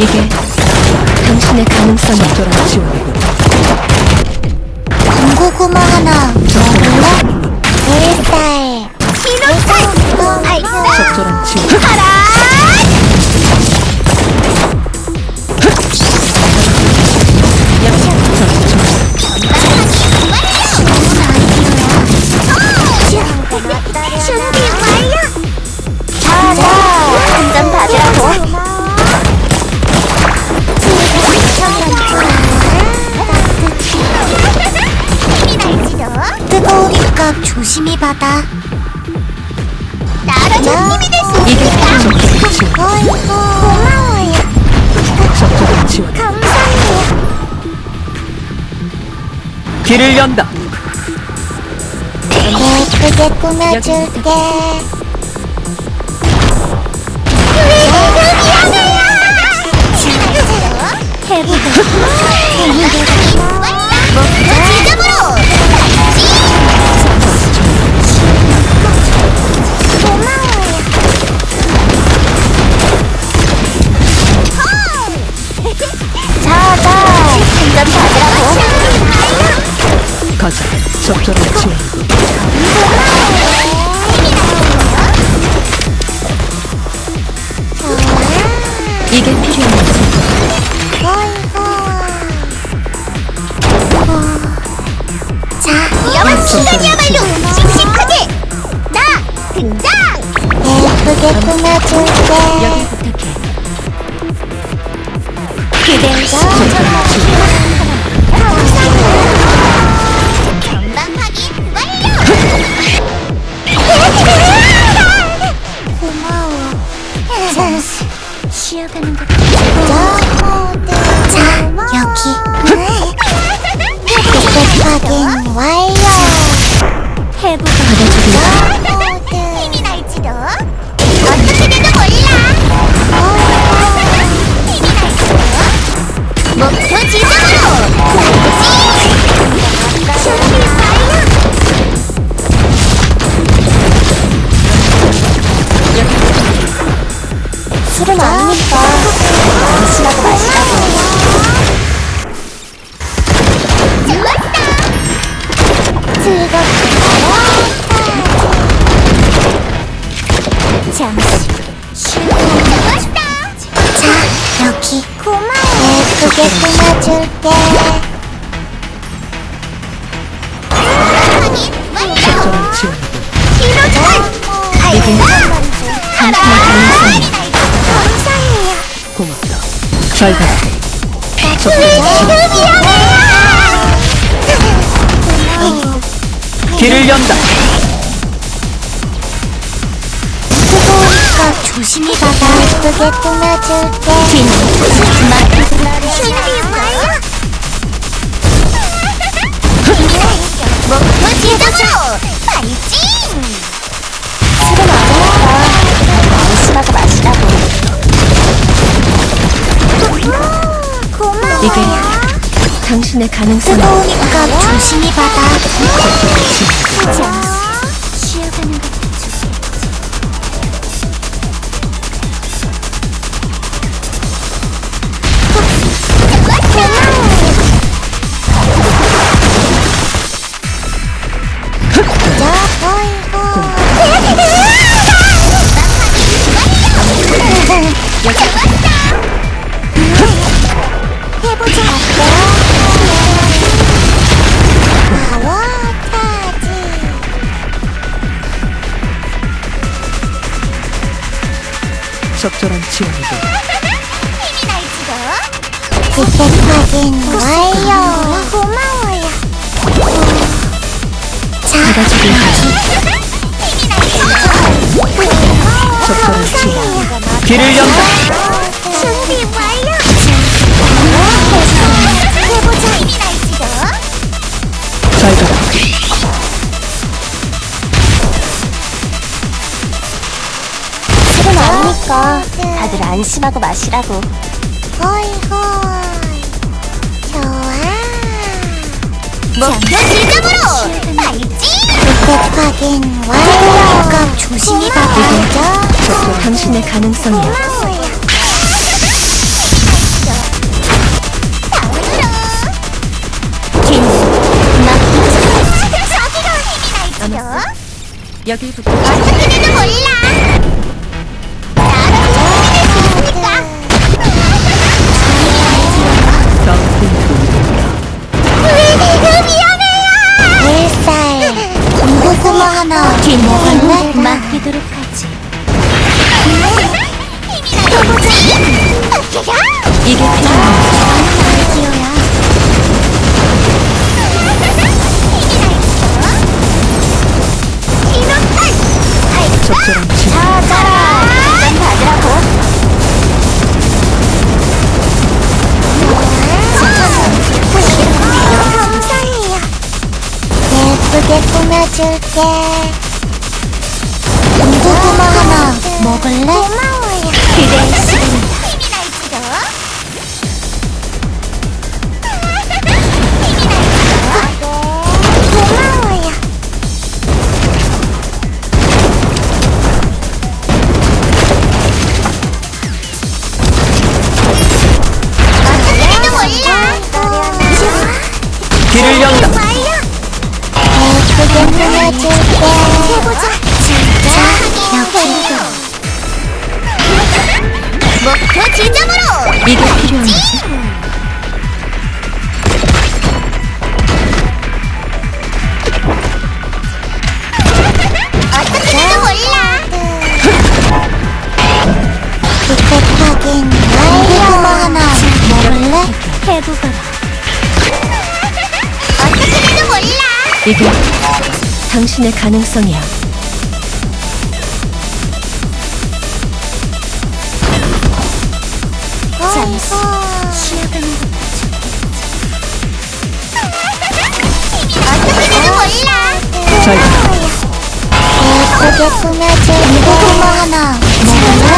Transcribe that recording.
이게 당신의 가능성이 지원이군. 군고구마 하나 먹을래? 조심히 받아. 나라도 힘이 될수 지원. 어이구 고마워요. 감사해요. 길을 연다. 예쁘게 꾸며줄게. 자자 지원이군. 이게 필요한 자, 위험한 순간이야말로 씩씩하게 나 등장 예쁘게 꾸며줄게 여기 부탁해. 그대가 가능성이 감사해요 고맙다. 잘 가라. 길을 연다. 조심히 받아 예쁘게 꾸며줄게 준비 당신의 가능성이 뜨거우니까 조심히 받아 적절한 날지도 티켓 확인 완료 고마워요 자 받아주길 힘이 날지도. 적절한 지원. 길을 연다. 안심하고 마시라고. 호이 호이. 좋아. 먹여 실점으로. 발찌. 백백하긴 완벽. 조심히 받아야죠. 적도 당신의 가능성이야. 여길 붙고. 어떻게 되도 몰라. 예쁘게 꾸며줄게. 군고구마 하나 먹을래? 고마워요. 기대 꾸며줄게. 해보자. 자, 여기. 목표 지점으로. 이게 필요한 거지? 해보거라 어떻게될지 몰라. 이게 당신의 가능성이야 잠시 쉬어가는 어떻게될지 몰라. 잘 가라 예쁘게 꾸며줄 고구마 하나 먹을래?